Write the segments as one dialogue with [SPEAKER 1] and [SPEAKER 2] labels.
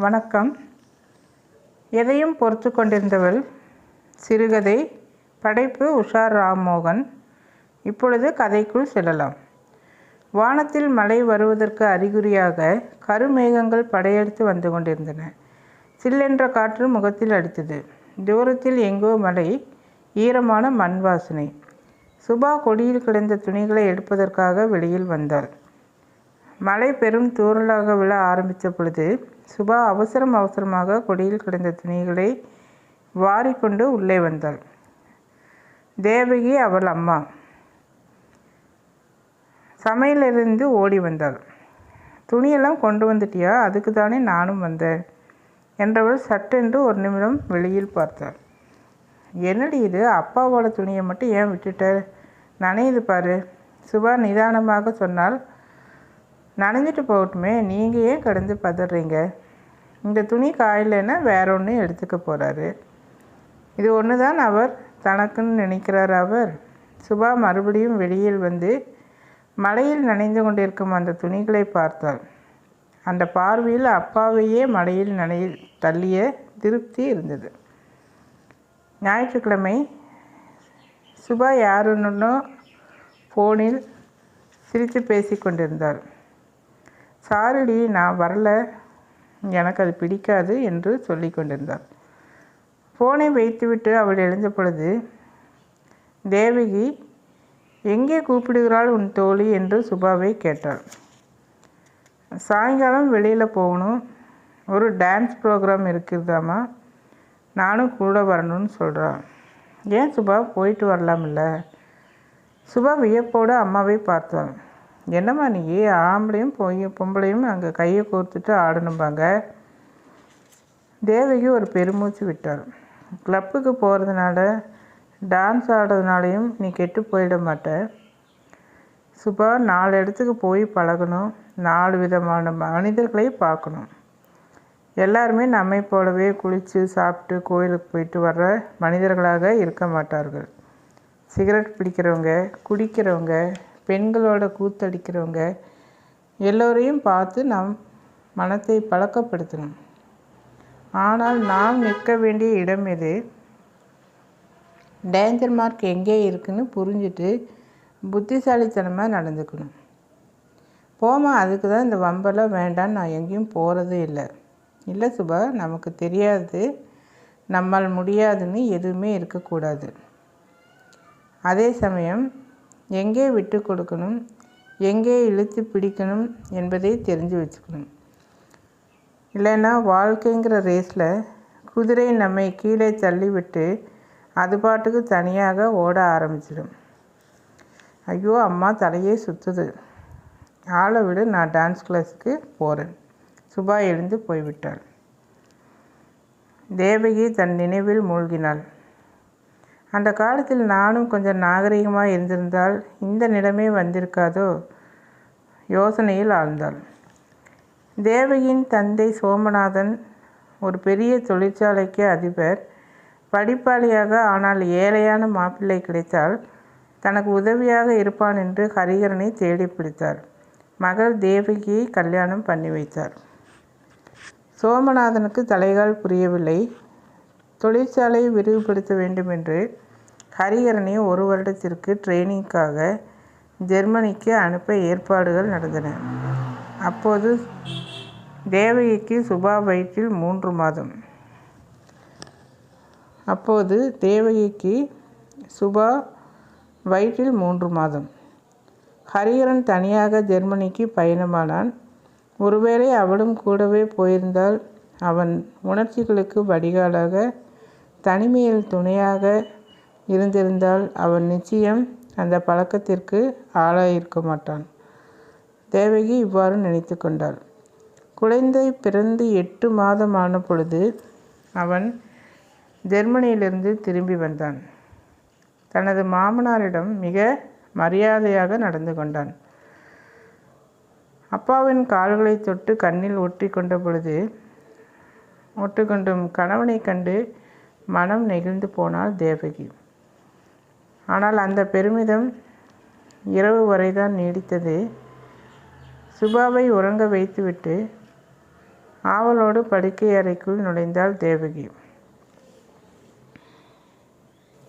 [SPEAKER 1] வணக்கம். எதையும் பொறுத்து கொண்டிருந்தவள் சிறுகதை படைப்பு உஷார் ராம்மோகன். இப்பொழுது கதைக்குள் செல்லலாம். வானத்தில் மழை வருவதற்கு அறிகுறியாக கருமேகங்கள் படையெடுத்து வந்து கொண்டிருந்தன. சில்லென்ற காற்று முகத்தில் அடித்தது. தூரத்தில் எங்கோ மழை ஈரமான மண் வாசனை. சுபா கொடியில் கிடந்த துணிகளை எடுப்பதற்காக வெளியில் வந்தாள். மழை பெரும் தூறலாக விழ ஆரம்பித்த பொழுது சுபா அவசரம் அவசரமாக கொடியில் கிடந்த துணிகளை வாரிக்கொண்டு உள்ளே வந்தாள். தேவகி அவள் அம்மா. சமையலிருந்து ஓடி வந்தாள். துணியெல்லாம் கொண்டு வந்துட்டியா? அதுக்கு தானே நானும் வந்தேன் என்றவள் சட்டென்று ஒரு நிமிடம் வெளியில் பார்த்தாள். என்னடி இது? அப்பாவோட துணியை மட்டும் ஏன் விட்டுட்ட? நனையுது பாரு சுபா நிதானமாக சொன்னால் நனைஞ்சிட்டு போகட்டுமே. நீங்கள் ஏன் கடந்து பதறீங்க? இந்த துணி காயலைன்னா வேற ஒன்று எடுத்துக்க போகிறாரு இது ஒன்று தான் அவர் தனக்குன்னு நினைக்கிறார் அவர். சுபா மறுபடியும் வெளியில் வந்து மழையில் நனைந்து கொண்டிருக்கும் அந்த துணிகளை பார்த்தாள். அந்த பார்வையில் அப்பாவையே மழையில் நனைய தள்ளிய திருப்தி இருந்தது. ஞாயிற்றுக்கிழமை சுபா யாருன்னு ஃபோனில் சிரித்து பேசி கொண்டிருந்தாள் சாரிடி நான் வரல. எனக்கு அது பிடிக்காது என்று சொல்லி கொண்டிருந்தார் ஃபோனை வைத்துவிட்டு அவள் எழுந்த பொழுது தேவகி எங்கே கூப்பிடுகிறாள் உன் தோழி? என்று சுபாவை கேட்டாள். சாயங்காலம் வெளியில் போகணும். ஒரு டான்ஸ் ப்ரோக்ராம் இருக்குதாம்மா? நானும் கூட வரணும்னு சொல்கிறான் ஏன் சுபா போயிட்டு வரலாம்ல? சுபா வியப்போடு அம்மாவை பார்த்தான். என்னம்மா நீ? ஆம்பளையும் பொய் பொம்பளையும் அங்கே கையை கோர்த்துட்டு ஆடணும்பாங்க. தேவகி ஒரு பெருமூச்சு விட்டாள். கிளப்புக்கு போகிறதுனால டான்ஸ் ஆடுறதுனாலையும் நீ கெட்டு போயிட மாட்ட. சுபா நாலு இடத்துக்கு போய் பழகணும். நாலு விதமான மனிதர்களை பார்க்கணும். எல்லாருமே நம்மை போலவே குளித்து சாப்பிட்டு கோயிலுக்கு போயிட்டு வர்ற மனிதர்களாக இருக்க மாட்டார்கள். சிகரெட் பிடிக்கிறவங்க குடிக்கிறவங்க பெண்களோட கூத்தடிக்கிறவங்க எல்லோரையும் பார்த்து நாம் மனத்தை பழக்கப்படுத்தணும். ஆனால் நாம் நிற்க வேண்டிய இடம் எது? டேஞ்சர் மார்க் எங்கே இருக்குன்னு புரிஞ்சுட்டு புத்திசாலித்தனமாக நடந்துக்கணும். போமா அதுக்கு தான் இந்த வம்பெல்லாம் வேண்டாம் நான் எங்கேயும் போகிறதே இல்லை. இல்லை சுபா நமக்கு தெரியாது. நம்மால் முடியாதுன்னு எதுவுமே இருக்கக்கூடாது. அதே சமயம் எங்கே விட்டு கொடுக்கணும்? எங்கே இழுத்து பிடிக்கணும்? என்பதை தெரிஞ்சு வச்சுக்கணும். இல்லைன்னா வாழ்க்கைங்கிற ரேஸில் குதிரை நம்மை கீழே தள்ளிவிட்டு அது பாட்டுக்கு தனியாக ஓட ஆரம்பிச்சிடும். ஐயோ அம்மா தலையே சுற்றுது ஆளை விடு நான் டான்ஸ் கிளாஸுக்கு போகிறேன் சுபா எழுந்து போய்விட்டாள். தேவகி தன் நினைவில் மூழ்கினாள். அந்த காலத்தில் நானும் கொஞ்சம் நாகரிகமாக இருந்திருந்தால் இந்த நிலைமை வந்திருக்காதோ? யோசனையில் ஆழ்ந்தாள். தேவகியின் தந்தை சோமநாதன் ஒரு பெரிய தொழிற்சாலைக்கு அதிபர் படிப்பாளியாக ஆனால் ஏழையான மாப்பிள்ளை கிடைத்தால் தனக்கு உதவியாக இருப்பான் என்று ஹரிகரனை தேடி பிடித்தார். மகள் தேவகியை கல்யாணம் பண்ணி வைத்தார். சோமநாதனுக்கு தலைகால் புரியவில்லை. தொழிற்சாலையை விரிவுபடுத்த வேண்டும் என்று ஹரிஹரனை ஒரு வருடத்திற்கு ட்ரெயினிங்காக ஜெர்மனிக்கு அனுப்ப ஏற்பாடுகள் நடந்தன. அப்போது தேவகிக்கு சுபா வயிற்றில் மூன்று மாதம். அப்போது தேவகிக்கு சுபா வயிற்றில் மூன்று மாதம். ஹரிஹரன் தனியாக ஜெர்மனிக்கு பயணமானான். ஒருவேளை அவளும் கூடவே போயிருந்தால் அவன் உணர்ச்சிகளுக்கு வடிகாலாக தனிமையில் துணையாக இருந்திருந்தால் அவன் நிச்சயம் அந்த பழக்கத்திற்கு ஆளாயிருக்க மாட்டான். தேவகி இவ்வாறு நினைத்து கொண்டாள். குழந்தை பிறந்து எட்டு மாதம் ஆன பொழுது அவன் ஜெர்மனியிலிருந்து திரும்பி வந்தான். தனது மாமனாரிடம் மிக மரியாதையாக நடந்து கொண்டான். அப்பாவின் கால்களை தொட்டு கண்ணில் ஒட்டி கொண்ட பொழுது ஒட்டுக்கொண்டும் கணவனை கண்டு மனம் நெகிழ்ந்து போனாள் தேவகி. ஆனால் அந்த பெருமிதம் இரவு வரைதான் நீடித்தது. சுபாவை உறங்க வைத்துவிட்டு ஆவலோடு படுக்கை அறைக்குள் நுழைந்தாள் தேவகி.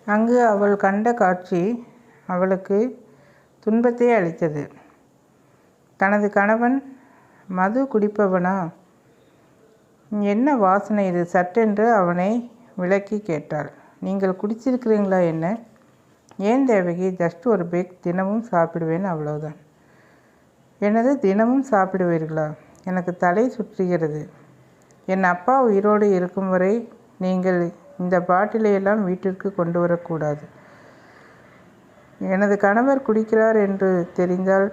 [SPEAKER 1] அங்கு அவள் கண்ட காட்சி அவளுக்கு துன்பத்தை அளித்தது. தனது கணவன் மது குடிப்பவனா? என்ன வாசனை இது? சட்டென்று அவனை விளக்கி கேட்டாள். நீங்கள் குடிச்சிருக்கிறீங்களா என்ன? ஏன் தேவகி ஜஸ்ட் ஒரு பேக் தினமும் சாப்பிடுவேன் அவ்வளவுதான். எனது தினமும் சாப்பிடுவீர்களா? எனக்கு தலை சுற்றுகிறது. என் அப்பா உயிரோடு இருக்கும் வரை நீங்கள் இந்த பாட்டிலையெல்லாம் வீட்டிற்கு கொண்டு வரக்கூடாது. எனது கணவர் குடிக்கிறார் என்று தெரிந்தால்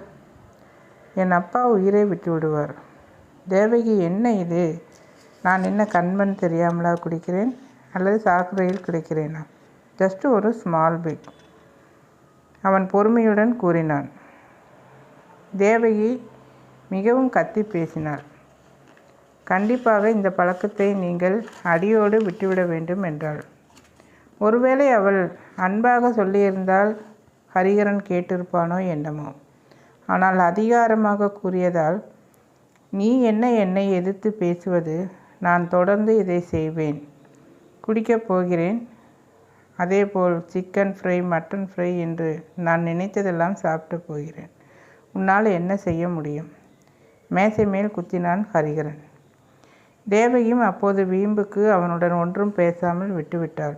[SPEAKER 1] என் அப்பா உயிரை விட்டு விடுவார் தேவகி என்ன இது? நான் என்ன கண்மண் தெரியாமலா குடிக்கிறேன்? அல்லது சாக்கடையில் கிடைக்கிறேனா? ஜஸ்ட் ஒரு ஸ்மால் பிக் அவன் பொறுமையுடன் கூறினான். தேவகி மிகவும் கத்தி பேசினாள். கண்டிப்பாக இந்த பழக்கத்தை நீங்கள் அடியோடு விட்டுவிட வேண்டும் என்றாள். ஒருவேளை அவள் அன்பாக சொல்லியிருந்தால் ஹரிகரன் கேட்டிருப்பானோ என்னமோ. ஆனால் அதிகாரமாக கூறியதால் நீ என்ன என்னை எதிர்த்து பேசுவது? நான் தொடர்ந்து இதை செய்வேன். குடிக்கப் போகிறேன். அதேபோல் சிக்கன் ஃப்ரை மட்டன் ஃப்ரை என்று நான் நினைத்ததெல்லாம் சாப்பிட்டு போகிறேன். உன்னால் என்ன செய்ய முடியும்? மேசை மேல் குத்தினான் ஹரிகரன். தேவகியும் அப்போது வீம்புக்கு அவனுடன் ஒன்றும் பேசாமல் விட்டுவிட்டாள்.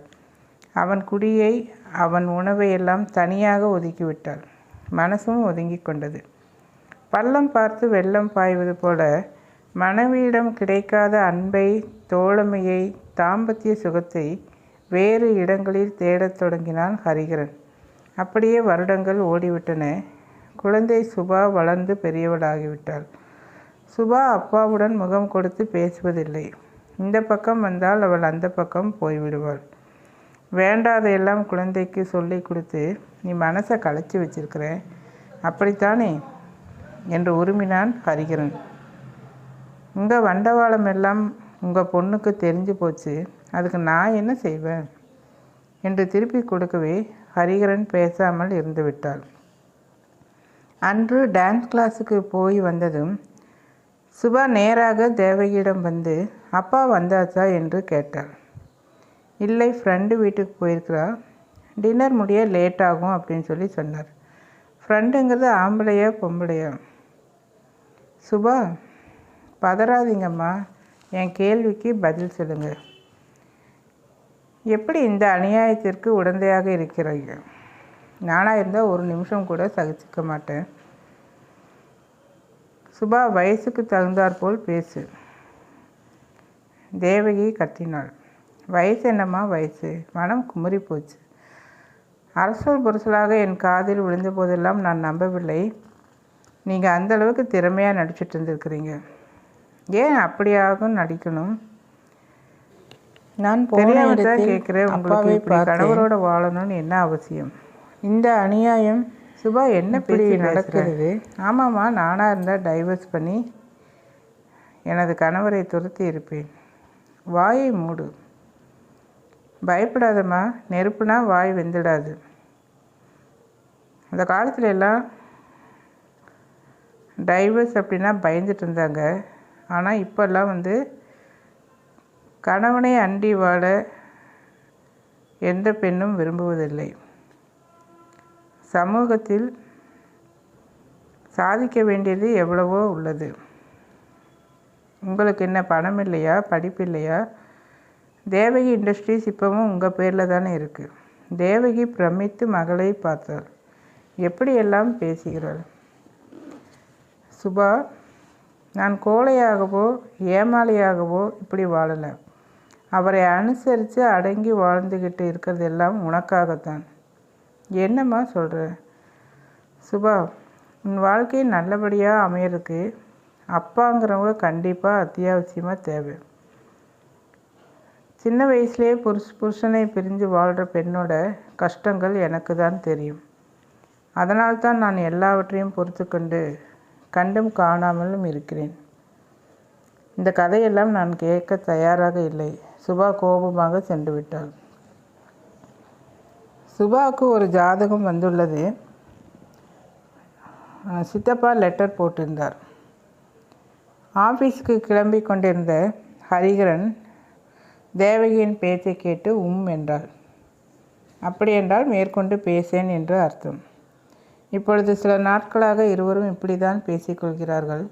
[SPEAKER 1] அவன் குடியை அவன் உணவையெல்லாம் தனியாக ஒதுக்கிவிட்டாள். மனசும் ஒதுங்கி கொண்டது. பள்ளம் பார்த்து வெள்ளம் பாய்வது போல மனைவியிடம் கிடைக்காத அன்பை தோழமையை தாம்பத்திய சுகத்தை வேறு இடங்களில் தேடத் தொடங்கினான் ஹரிகரன் அப்படியே வருடங்கள் ஓடிவிட்டன. குழந்தை சுபா வளர்ந்து பெரியவளாகிவிட்டாள். சுபா அப்பாவுடன் முகம் கொடுத்து பேசுவதில்லை. இந்த பக்கம் வந்தால் அவள் அந்த பக்கம் போய்விடுவாள். வேண்டாதையெல்லாம் குழந்தைக்கு சொல்லி கொடுத்து நீ மனசை களைச்சி வச்சிருக்கிற? அப்படித்தானே? என்று உருமினான் ஹரிகரன் உங்கள் வண்டவாளம் எல்லாம் உங்கள் பொண்ணுக்கு தெரிஞ்சு போச்சு. அதுக்கு நான் என்ன செய்வேன்? என்று திருப்பி கொடுக்கவே ஹரிகரன் பேசாமல் இருந்துவிட்டாள் அன்று டான்ஸ் கிளாஸுக்கு போய் வந்ததும் சுபா நேராக தேவகியிடம் வந்து அப்பா வந்தாச்சா? என்று கேட்டாள். இல்லை ஃப்ரெண்டு வீட்டுக்கு போயிருக்கிறா. டின்னர் முடிய லேட் ஆகும் அப்படின்னு சொல்லி சொன்னார். ஃப்ரெண்டுங்கிறது ஆம்பளையா பொம்பளையா? சுபா பதறாதீங்கம்மா. என் கேள்விக்கு பதில் சொல்லுங்கள். எப்படி இந்த அநியாயத்திற்கு உடந்தையாக இருக்கிறீங்க நானாக இருந்தால் ஒரு நிமிஷம் கூட சகிச்சுக்க மாட்டேன். சுபா வயசுக்கு தகுந்தாற்போல் பேசு. தேவகி கத்தினாள். வயசு என்னம்மா வயசு? மனம் குமரி போச்சு. அரசல் புரசலாக என் காதில் விழுந்த போதெல்லாம் நான் நம்பவில்லை. நீங்கள் அந்த அளவுக்கு திறமையாக நடிச்சிட்டு இருந்திருக்கிறீங்க. ஏன் அப்படியாகும் நடிக்கணும்? நான் தெரியாம தான் கேட்குறேன் உங்களுக்கு இப்படி கணவரோட வாழணும்னு என்ன அவசியம்? இந்த அநியாயம் சுபா என்ன இப்படி நடக்கிறது? ஆமாம்மா நானாக இருந்தால் டைவர்ஸ் பண்ணி எனது கணவரை துரத்தி இருப்பேன். வாயை மூடு. பயப்படாதம்மா நெருப்புனா வாய் வெந்துடாது. அந்த காலத்துல எல்லாம் டைவர்ஸ் அப்படின்னா பயந்துட்டு இருந்தாங்க. ஆனால் இப்போல்லாம் வந்து கணவனை அண்டி வாழ எந்த பெண்ணும் விரும்புவதில்லை. சமூகத்தில் சாதிக்க வேண்டியது எவ்வளவோ உள்ளது. உங்களுக்கு என்ன பணம் இல்லையா? படிப்பு இல்லையா? தேவகி இண்டஸ்ட்ரீஸ் இப்போவும் உங்கள் பேரில் தானே இருக்குது தேவகி பிரமித்து மகளை பார்த்தாள் எப்படியெல்லாம் பேசுகிறாள்? சுபா நான் கோழையாகவோ ஏமாளியாகவோ இப்படி வாழலை. அவரை அனுசரித்து அடங்கி வாழ்ந்துக்கிட்டு இருக்கிறதெல்லாம் உனக்காகத்தான். என்னம்மா சொல்கிற சுபா உன் வாழ்க்கை நல்லபடியாக அமையறதுக்கு அப்பாங்கிறவங்க கண்டிப்பாக அத்தியாவசியமாக தேவை. சின்ன வயசுலேயே புருஷ புருஷனை பிரிஞ்சு வாழ்கிற பெண்ணோட கஷ்டங்கள் எனக்கு தான் தெரியும். அதனால்தான் நான் எல்லாவற்றையும் பொறுத்துக்கொண்டு கண்டும் காணாமலும் இருக்கிறேன். இந்த கதையெல்லாம் நான் கேட்க தயாராக இல்லை. சுபா கோபமாக சென்று விட்டாள் சுபாவுக்கு ஒரு ஜாதகம் வந்துள்ளது. சித்தப்பா லெட்டர் போட்டிருந்தார். ஆஃபீஸுக்கு கிளம்பி கொண்டிருந்த ஹரிகரன் தேவகியின் பேச்சை கேட்டு உம் என்றாள். அப்படியென்றால் மேற்கொண்டு பேசேன் என்று அர்த்தம். இப்பொழுது சில நாட்களாக இருவரும் இப்படிதான் பேசிக்கொள்கிறார்கள்.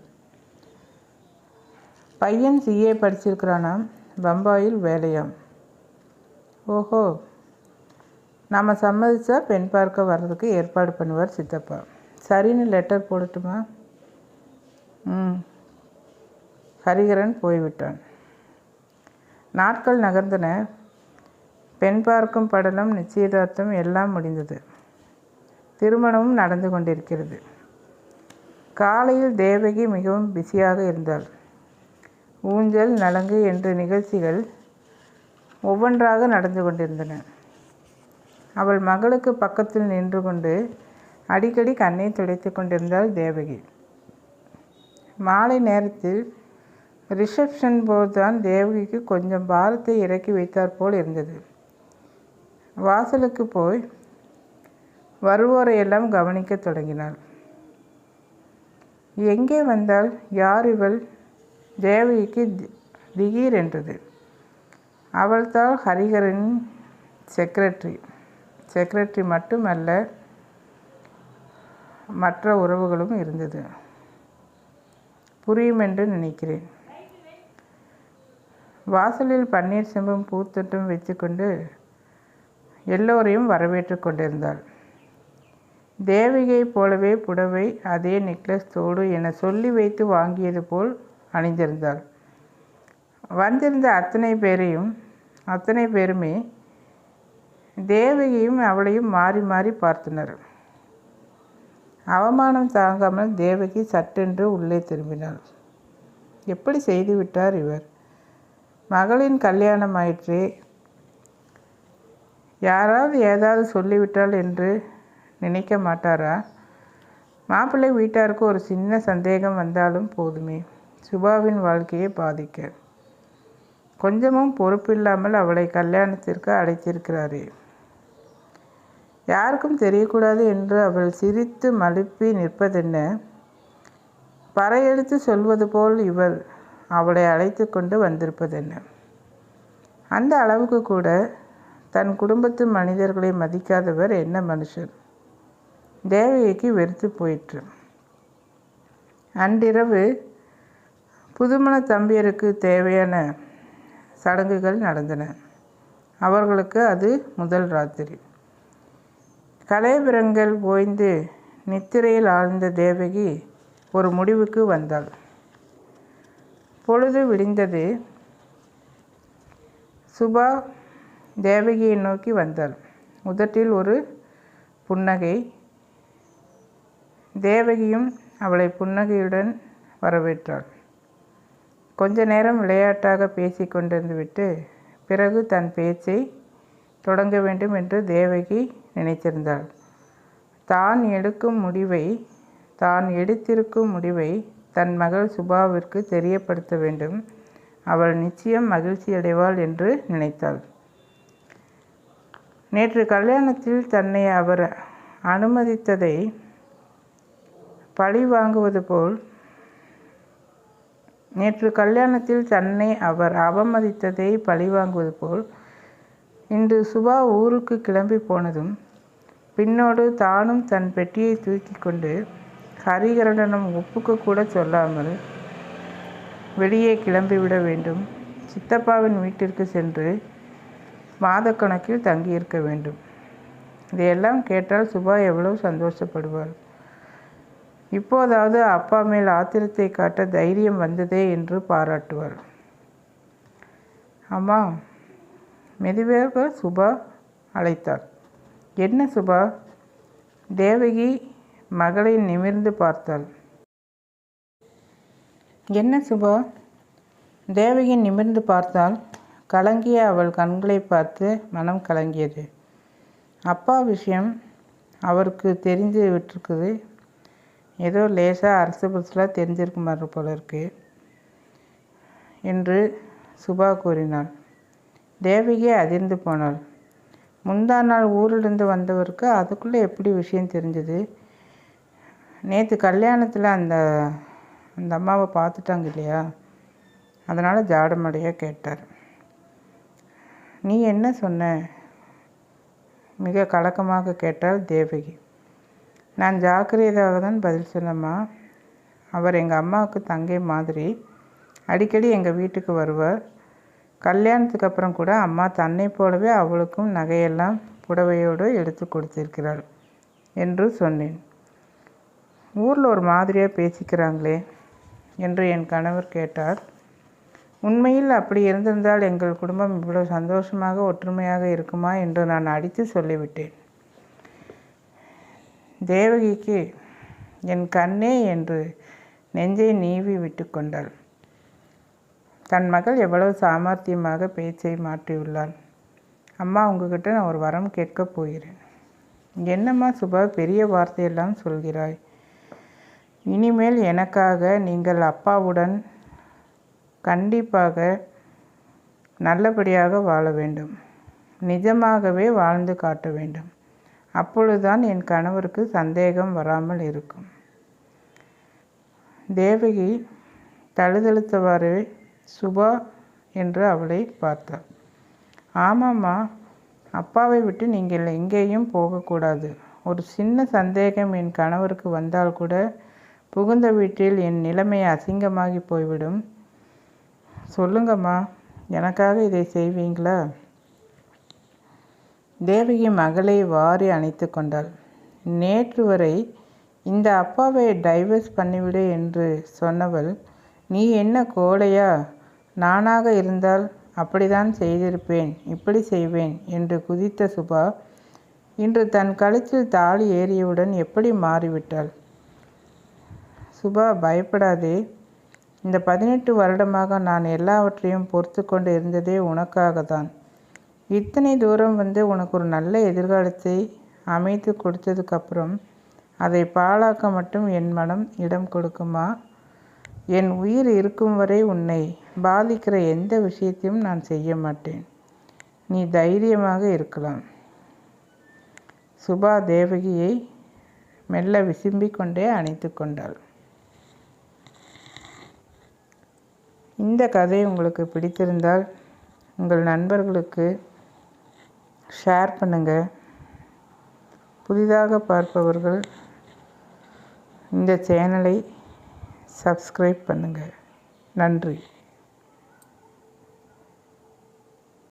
[SPEAKER 1] பையன் சிஏ படிச்சிருக்கிறானாம். பம்பாயில் வேலையாம். ஓஹோ. நாம் சம்மதிச்சா பெண் பார்க்க வர்றதுக்கு ஏற்பாடு பண்ணுவார் சித்தப்பா. சரின்னு லெட்டர் போடட்டுமா? ம். ஹரிகரன் போய்விட்டான். நாட்கள் நகர்ந்தன. பெண் பார்க்கும் படலம் நிச்சயதார்த்தம் எல்லாம் முடிந்தது. திருமணமும் நடந்து கொண்டிருக்கிறது. காலையில் தேவகி மிகவும் பிஸியாக இருந்தாள். ஊஞ்சல் நலங்கு என்ற நிகழ்ச்சிகள் ஒவ்வொன்றாக நடந்து கொண்டிருந்தன. அவள் மகளுக்கு பக்கத்தில் நின்று கொண்டு அடிக்கடி கண்ணை துடைத்து கொண்டிருந்தாள் தேவகி. மாலை நேரத்தில் ரிசப்ஷன் போதுதான் தேவகிக்கு கொஞ்சம் பாரத்தை இறக்கி வைத்தார் போல் இருந்தது. வாசலுக்கு போய் வருவோரையெல்லாம் கவனிக்கத் தொடங்கினாள். எங்கே வந்தால் யார் இவள்? தேவகிக்கு திகீர் என்றது. அவள்தான் ஹரிகரனின் செக்ரட்டரி செக்ரட்டரி மட்டுமல்ல மற்ற உறவுகளும் இருந்தது. புரியும் என்று நினைக்கிறேன். வாசலில் பன்னீர் செம்பும் பூத்தொட்டும் வச்சுக்கொண்டு எல்லோரையும் வரவேற்று கொண்டிருந்தாள். தேவிகை போலவே புடவை அதே நெக்லஸ் தோடு என சொல்லி வைத்து வாங்கியது போல் அணிந்திருந்தாள். வந்திருந்த அத்தனை பேரையும் அத்தனை பேருமே தேவகியும் அவளையும் மாறி மாறி பார்த்தனர். அவமானம் தாங்காமல் தேவகி சட்டென்று உள்ளே திரும்பினாள். எப்படி செய்து விட்டார் இவர்? மகளின் கல்யாணம் ஆயிற்றே. யாராவது ஏதாவது சொல்லிவிட்டாள் என்று நினைக்க மாட்டாரா? மாப்பிள்ளை வீட்டாருக்கு ஒரு சின்ன சந்தேகம் வந்தாலும் போதுமே. சுபாவின் வாழ்க்கையை பாதிக்க. கொஞ்சமும் பொறுப்பில்லாமல் அவளை கல்யாணத்திற்கு அழைத்திருக்கிறாரே. யாருக்கும் தெரியக்கூடாது என்று அவள் சிரித்து மழுப்பி நிற்பதென்ன? பறையெடுத்து சொல்வது போல் இவர் அவளை அழைத்து கொண்டு வந்திருப்பதென்ன? அந்த அளவுக்கு கூட தன் குடும்பத்து மனிதர்களை மதிக்காதவர் என்ன மனுஷன்? தேவகிக்கு வெறுத்து போயிற்று. அன்றிரவு புதுமண தம்பியருக்கு தேவையான சடங்குகள் நடந்தன. அவர்களுக்கு அது முதல் ராத்திரி. கலைபிரங்கள் ஓய்ந்து நித்திரையில் ஆழ்ந்த தேவகி ஒரு முடிவுக்கு வந்தாள். பொழுது விடிந்தது. சுபா தேவகியை நோக்கி வந்தாள். உதட்டில் ஒரு புன்னகை தேவகியும் அவளை புன்னகையுடன் வரவேற்றாள். கொஞ்ச நேரம் விளையாட்டாக பேசி கொண்டிருந்துவிட்டு பிறகு தன் பேச்சை தொடங்க வேண்டும் என்று தேவகி நினைத்திருந்தாள். தான் எடுக்கும் முடிவை தான் எடுத்திருக்கும் முடிவை தன் மகள் சுபாவிற்கு தெரியப்படுத்த வேண்டும். அவள் நிச்சயம் மகிழ்ச்சி அடைவாள் என்று நினைத்தாள். நேற்று கல்யாணத்தில் தன்னை அவர் அனுமதித்ததை பழி வாங்குவது போல். நேற்று கல்யாணத்தில் தன்னை அவர் அவமதித்ததை பழிவாங்குவது போல். இன்று சுபா ஊருக்கு கிளம்பி போனதும் பின்னோடு தானும் தன் பெட்டியை தூக்கி கொண்டு ஹரிகரனிடம் ஒப்புக்கு கூட சொல்லாமல் வெளியே கிளம்பிவிட வேண்டும். சித்தப்பாவின் வீட்டிற்கு சென்று மாதக்கணக்கில் தங்கியிருக்க வேண்டும். இதையெல்லாம் கேட்டால் சுபா எவ்வளவு சந்தோஷப்படுவாள். இப்போதாவது அப்பா மேல் ஆத்திரத்தை காட்ட தைரியம் வந்ததே என்று பாராட்டுவார். அம்மா மெதுவாக சுபா அழைத்தார். என்ன சுபா? தேவகி மகளை நிமிர்ந்து பார்த்தாள். என்ன சுபா? தேவகி நிமிர்ந்து பார்த்தால் கலங்கிய அவள் கண்களை பார்த்து மனம் கலங்கியது. அப்பா விஷயம் அவருக்கு தெரிஞ்சு விட்டிருக்குது. ஏதோ லேசாக அரசு புதுசில் தெரிஞ்சிருக்க மாதிரி போல இருக்கு என்று சுபா கூறினாள். தேவகி அதிர்ந்து போனாள். முந்தா நாள் ஊரிலிருந்து வந்தவருக்கு அதுக்குள்ளே எப்படி விஷயம் தெரிஞ்சது? நேற்று கல்யாணத்தில் அந்த அந்த அம்மாவை பார்த்துட்டாங்க இல்லையா? அதனால் ஜாடமடையாக கேட்டார். நீ என்ன சொன்ன? மிக கலக்கமாக கேட்டாள் தேவகி. நான் ஜாக்கிரதையாக தான் பதில் சொன்னம்மா. அவர் எங்கள் அம்மாவுக்கு தங்கை மாதிரி. அடிக்கடி எங்கள் வீட்டுக்கு வருவார். கல்யாணத்துக்கு அப்புறம் கூட அம்மா தன்னை போலவே அவளுக்கும் நகையெல்லாம் புடவையோடு எடுத்து கொடுத்திருக்கிறாள் என்று சொன்னேன். ஊரில் ஒரு மாதிரியாக பேசிக்கிறாங்களே என்று என் கணவர் கேட்டார். உண்மையில் அப்படி இருந்திருந்தால் எங்கள் குடும்பம் இவ்வளோ சந்தோஷமாக ஒற்றுமையாக இருக்குமா என்று நான் அடித்து சொல்லிவிட்டேன். தேவகிக்கு என் கண்ணே என்று நெஞ்சை நீவி விட்டு கொண்டாள். தன் மகள் எவ்வளவு சாமர்த்தியமாக பேச்சை மாற்றியுள்ளாள். அம்மா உங்ககிட்ட நான் ஒரு வரம் கேட்கப் போகிறேன். என்னம்மா சுபா பெரிய வார்த்தையெல்லாம் சொல்கிறாய். இனிமேல் எனக்காக நீங்கள் அப்பாவுடன் கண்டிப்பாக நல்லபடியாக வாழ வேண்டும். நிஜமாகவே வாழ்ந்து காட்ட வேண்டும். அப்பொழுதுதான் என் கணவருக்கு சந்தேகம் வராமல் இருக்கும். தேவகி தழுதழுத்தவாறு சுபா என்று அவளை பார்த்தாள். ஆமாம்மா அப்பாவை விட்டு நீங்கள் எங்கேயும் போகக்கூடாது. ஒரு சின்ன சந்தேகம் என் கணவருக்கு வந்தால் கூட புகுந்த வீட்டில் என் நிலைமை அசிங்கமாகி போய்விடும். சொல்லுங்கம்மா எனக்காக இதை செய்வீங்களா? தேவகி மகளை வாரி அணைத்து கொண்டாள். நேற்று வரை இந்த அப்பாவை டைவர்ஸ் பண்ணிவிடு என்று சொன்னவள் நீ என்ன கோழையா? நானாக இருந்தால் அப்படிதான் செய்திருப்பேன் இப்படி செய்வேன் என்று குதித்த சுபா இன்று தன் கழுத்தில் தாலி ஏறியவுடன் எப்படி மாறிவிட்டாள். சுபா பயப்படாதே. இந்த பதினெட்டு வருடமாக நான் எல்லாவற்றையும் பொறுத்து கொண்டு இருந்ததே உனக்காக தான் இத்தனை தூரம் வந்து உனக்கு ஒரு நல்ல எதிர்காலத்தை அமைத்து கொடுத்ததுக்கப்புறம் அதை பாழாக்க மட்டும் என் மனம் இடம் கொடுக்குமா? என் உயிர் இருக்கும் வரை உன்னை பாதிக்கிற எந்த விஷயத்தையும் நான் செய்ய மாட்டேன். நீ தைரியமாக இருக்கலாம். சுபா தேவகியை மெல்ல விசும்பிக் கொண்டே அணைத்து கொண்டாள். இந்த கதை உங்களுக்கு பிடித்திருந்தால் உங்கள் நண்பர்களுக்கு ஷேர் பண்ணுங்கள் புதிதாக பார்ப்பவர்கள் இந்த சேனலை சப்ஸ்கிரைப் பண்ணுங்கள் நன்றி.